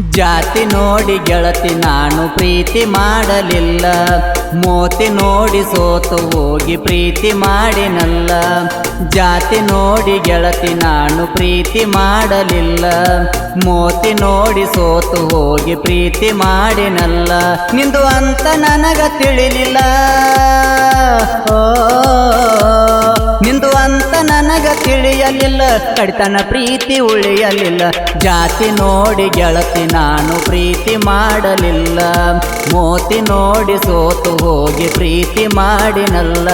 ಜಾತಿ ನೋಡಿ ಗೆಳತಿ ನಾನು ಪ್ರೀತಿ ಮಾಡಲಿಲ್ಲ. ಮೋತಿ ನೋಡಿ ಸೋತು ಹೋಗಿ ಪ್ರೀತಿ ಮಾಡಿನಲ್ಲ. ಜಾತಿ ನೋಡಿ ಗೆಳತಿ ನಾನು ಪ್ರೀತಿ ಮಾಡಲಿಲ್ಲ. ಮೋತಿ ನೋಡಿ ಸೋತು ಹೋಗಿ ಪ್ರೀತಿ ಮಾಡಿನಲ್ಲ. ನಿಂದು ಅಂತ ನನಗ ತಿಳಿಲಿಲ್ಲ. ತಿಳಿಯಲಿಲ್ಲ ಕಡಿತನ ಪ್ರೀತಿ ಉಳಿಯಲಿಲ್ಲ. ಜಾತಿ ನೋಡಿ ಗೆಳತಿ ನಾನು ಪ್ರೀತಿ ಮಾಡಲಿಲ್ಲ. ಮೋತಿ ನೋಡಿ ಸೋತು ಹೋಗಿ ಪ್ರೀತಿ ಮಾಡಿನಲ್ಲ.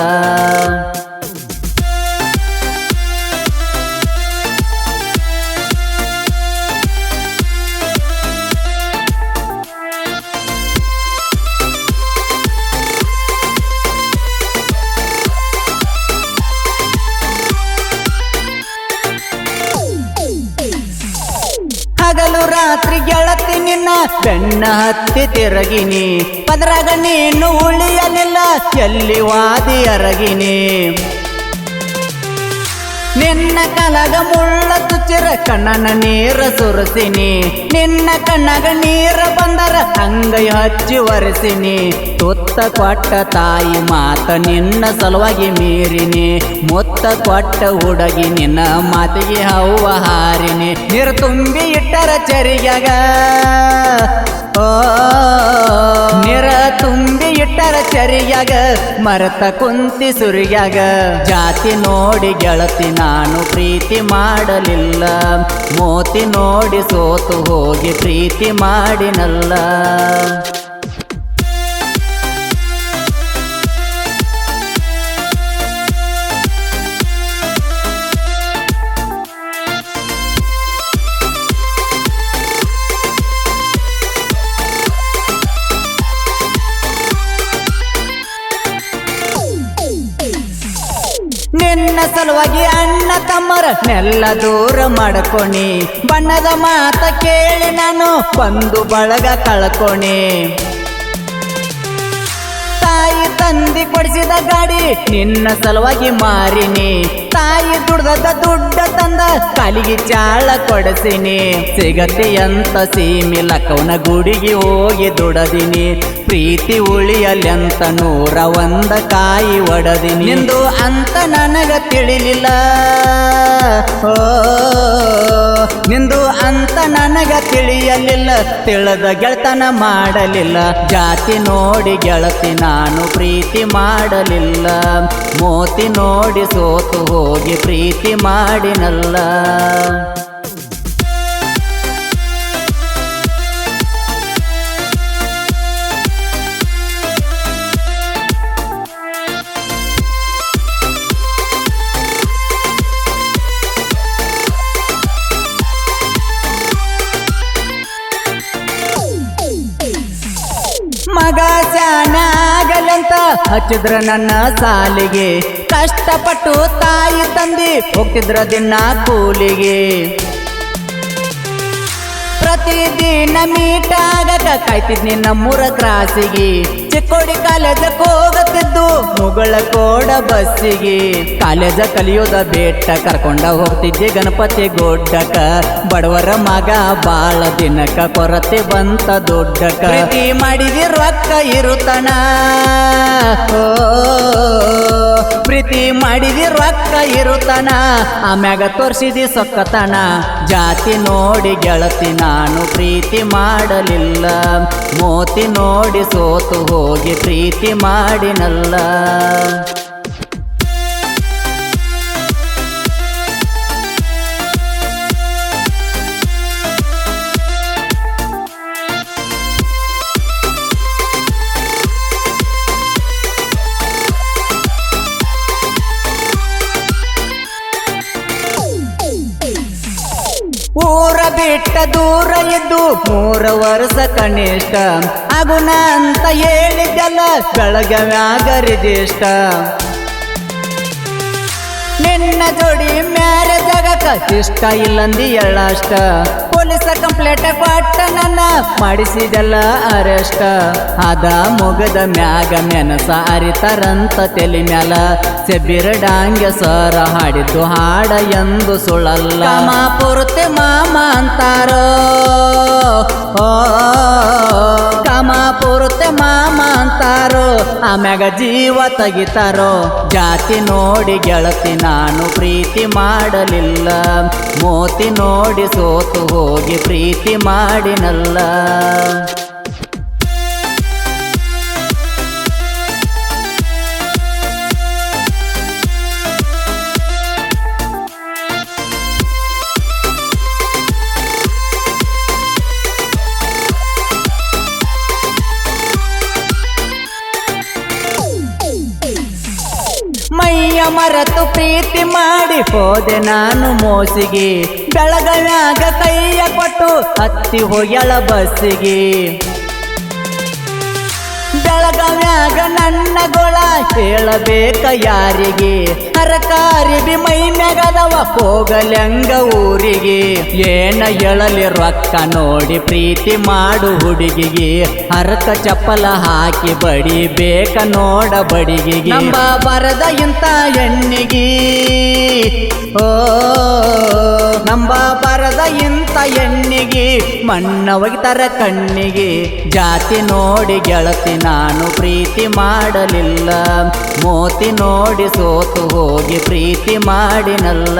ಹಗಲು ರಾತ್ರಿ ಗೆಳತಿ ನಿನ್ನ ಬೆನ್ನ ಹತ್ತಿ ತಿರಗಿನಿ. ಪದರಾಗ ನೀನು ಉಳಿಯಲಿಲ್ಲ ಎಲ್ಲಿ ವಾದಿ ಅರಗಿನಿ. ನಿನ್ನ ಕಲಗ ಮುಳ್ಳ ತುಚ್ಚಿರ ಕಣ್ಣನ ನೀರ ಸುರಸಿನಿ. ನಿನ್ನ ಕಣ್ಣಗ ನೀರ ಬಂದರ ತಂಗೈ ಹಚ್ಚಿ ಒರೆಸಿನಿ. ತೊತ್ತ ಕೊಟ್ಟ ತಾಯಿ ಮಾತ ನಿನ್ನ ಸಲುವಾಗಿ ಮೀರಿನಿ. ಮೊತ್ತ ಕೊಟ್ಟ ಹುಡುಗಿ ನಿನ್ನ ಮಾತಿಗೆ ಹವ್ವ ಹಾರಿನಿ. ನೀರು ತುಂಬಿ ಇಟ್ಟರ ಚರಿಗ್ಯಾಗ ಓ ನೀರ ತುಂಬಿ ಇಟ್ಟರ ಚರಿಯಾಗ, ಮರತ ಕುಂತಿ ಸುರಿಯಾಗ. ಜಾತಿ ನೋಡಿ ಗೆಳತಿ ನಾನು ಪ್ರೀತಿ ಮಾಡಲಿಲ್ಲ. ಮೋತಿ ನೋಡಿ ಸೋತು ಹೋಗಿ ಪ್ರೀತಿ ಮಾಡಿನಲ್ಲ. ಸಲುವಾಗಿ ಅಣ್ಣ ತಮ್ಮರ ನೆಲ್ಲ ದೂರ ಮಾಡ್ಕೊಣಿ. ಬಣ್ಣದ ಮಾತ ಕೇಳಿ ನಾನು ಬಂದು ಬಳಗ ಕಳ್ಕೊಣಿ. ತಾಯಿ ತಂದಿ ಕೊಡಿಸಿದ ಗಾಡಿ ನಿನ್ನ ಸಲುವಾಗಿ ಮಾರಿನಿ. ತಾಯಿ ದುಡ್ದದ ದುಡ್ಡ ತಂದ ಕಾಲಿಗೆ ಚಾಳ ಕೊಡಸಿನಿ. ಸಿಗತಿ ಅಂತ ಸೀಮಿ ಲಕ್ಕವನ ಗುಡಿಗೆ ಹೋಗಿ ದುಡದಿನಿ. ಪ್ರೀತಿ ಉಳಿಯಲೆಂತ ನೂರ ಒಂದ ಕಾಯಿ ಒಡದಿನಿ. ನಿಂದು ಅಂತ ನನಗ ತಿಳಿಲಿಲ್ಲ. ಓ, ನಿಂದು ಅಂತ ನನಗ ತಿಳಿಯಲಿಲ್ಲ. ತಿಳಿದ ಗೆಳತನ ಮಾಡಲಿಲ್ಲ. ಜಾತಿ ನೋಡಿ ಗೆಳತಿ ನಾನು ಪ್ರೀತಿ ಮಾಡಲಿಲ್ಲ. ಮೋತಿ ನೋಡಿ ಸೋತು ಹೋಗಿ ಪ್ರೀತಿ ಮಾಡಿನಲ್ಲ. ಮಗ ಆಗಲಂತ ಹಚ್ಚಿದ್ರ ನನ್ನ ಸಾಲಿಗೆ. ಕಷ್ಟಪಟ್ಟು ತಾಯಿ ತಂದಿ ಹೋಗ್ತಿದ್ರ ದಿನ ಕೂಲಿಗೆ. ಪ್ರತಿದಿನ ಮೀಟ್ ಆಗಕ ಕಾಯ್ತಿದ್ನಿ ನಮ್ಮೂರ ಕ್ರಾಸಿಗೆ ಚಿಕ್ಕೋಡಿ ಕಾಲೇಜಕ್ಕೆ ಹೋಗುತ್ತಿದ್ದು ಮುಗಳ ಕೋಡ ಬಸ್ಸಿಗೆ. ಕಾಲೇಜ ಕಲಿಯೋದ ಬೇಟ ಕರ್ಕೊಂಡ ಹೋಗ್ತಿದ್ದೆ ಗಣಪತಿ ಗೊಡ್ಡಕ ಬಡವರ ಮಗ ಬಾಳ ದಿನಕ ಕೊರತೆ ಬಂತ ದೊಡ್ಡಕ ಮಾಡಿದಿ ರೊಕ್ಕ ಇರುತ್ತಣ ಮಾಡಿದಿ ರೊಕ್ಕ ಇರುತ್ತಣ ಆಮ್ಯಾಗ ತೋರ್ಸಿದಿ ಸೊಕ್ಕತನ. ಜಾತಿ ನೋಡಿ ಗೆಳತಿ ನಾನು ಪ್ರೀತಿ ಮಾಡಲಿಲ್ಲ, ಮೋತಿ ನೋಡಿ ಸೋತು ಹೋಗಿ ಪ್ರೀತಿ ಮಾಡಿನಲ್ಲ. ಊರ ಬಿಟ್ಟ ದೂರ ಇದ್ದು ಮೂರ ವರ್ಷ ಕನಿಷ್ಠ. ಅಗುಣ ಅಂತ ಹೇಳಿದ್ದಲ್ಲ ಬೆಳಗವ್ಯಾಗ ರಿಜಿಷ್ಟ ನಿನ್ನ ಜೋಡಿ ಮ್ಯಾರೆ ಜಗಕ್ಕ ಇಷ್ಟ ಇಲ್ಲಂದಿ ಎಳ್ಳಷ್ಟ ಪೊಲೀಸ ಕಂಪ್ಲೇಂಟ್ ಕೊಟ್ಟ ನನ್ನ ಮಾಡಿಸಿದೆಲ್ಲ ಅರೆಸ್ಟ್ ಅದ ಮುಗದ ಮ್ಯಾಗ ಮೆನಸ ಅರಿತಾರಂತ ತೆಲಿ ಮ್ಯಾಲ. ಸೆಬ್ಬಿರ ಡಾಂಗ್ಯ ಸರ ಹಾಡಿದ್ದು ಹಾಡ ಎಂದು ಸುಳಲ್ಲ ಮಾ ಪೂರ್ತಿ ಮಾಮ ಅಂತಾರೋ. ಓ ಕಾಮ ಪೂರ್ತಿ ಮಾಮ ಅಂತಾರೋ ಆಮ್ಯಾಗ ಜೀವ ತೆಗಿತಾರೋ? ಜಾತಿ ನೋಡಿ ಗೆಳತಿ ನಾನು ಪ್ರೀತಿ ಮಾಡಲಿಲ್ಲ. ಮೋತಿ ನೋಡಿ ಸೋತು ಹೋಗಿ ಪ್ರೀತಿ ಮಾಡಿನಲ್ಲ. ಮರೆತು ಪ್ರೀತಿ ಮಾಡಿ ಹೋದೆ ನಾನು ಮೋಸಿಗೆ. ಬೆಳಗನಾಗ ಕೈಯ ಕೊಟ್ಟು ಹತ್ತಿ ಹೋಗ್ಯಾಳ ಬಸ್ಸಿಗೆ. ಬೆಳಗವ್ಯಾಗ ನನ್ನ ಗೊಳ ಹೇಳಬೇಕ ಯಾರಿಗೆ? ಹರಕಾರಿ ಬಿ ಮೈ ಹೋಗಲ್ಯಂಗ ಊರಿಗೆ. ಏನ ಎಳಲಿ ರೊಕ್ಕ ನೋಡಿ ಪ್ರೀತಿ ಮಾಡು ಹುಡುಗಿಗೆ. ಹರಕ ಚಪ್ಪಲ ಹಾಕಿ ಬಡಿ ಬೇಕ ನೋಡ ಬಡಿಗಿಗೆ. ನಂಬ ಬರದ ಇಂತ ಎಣ್ಣಿಗೆ ಓ, ನಂಬ ಬರದ ಇಂತ ಎಣ್ಣಿಗೆ ಮಣ್ಣ ಒಗಿತರ ಕಣ್ಣಿಗೆ. ಜಾತಿ ನೋಡಿ ಗೆಳತಿ ನಾನು ಪ್ರೀತಿ ಮಾಡಲಿಲ್ಲ. ಮೋತಿ ನೋಡಿ ಸೋತು ಹೋಗಿ ಪ್ರೀತಿ ಮಾಡಿನಲ್ಲ.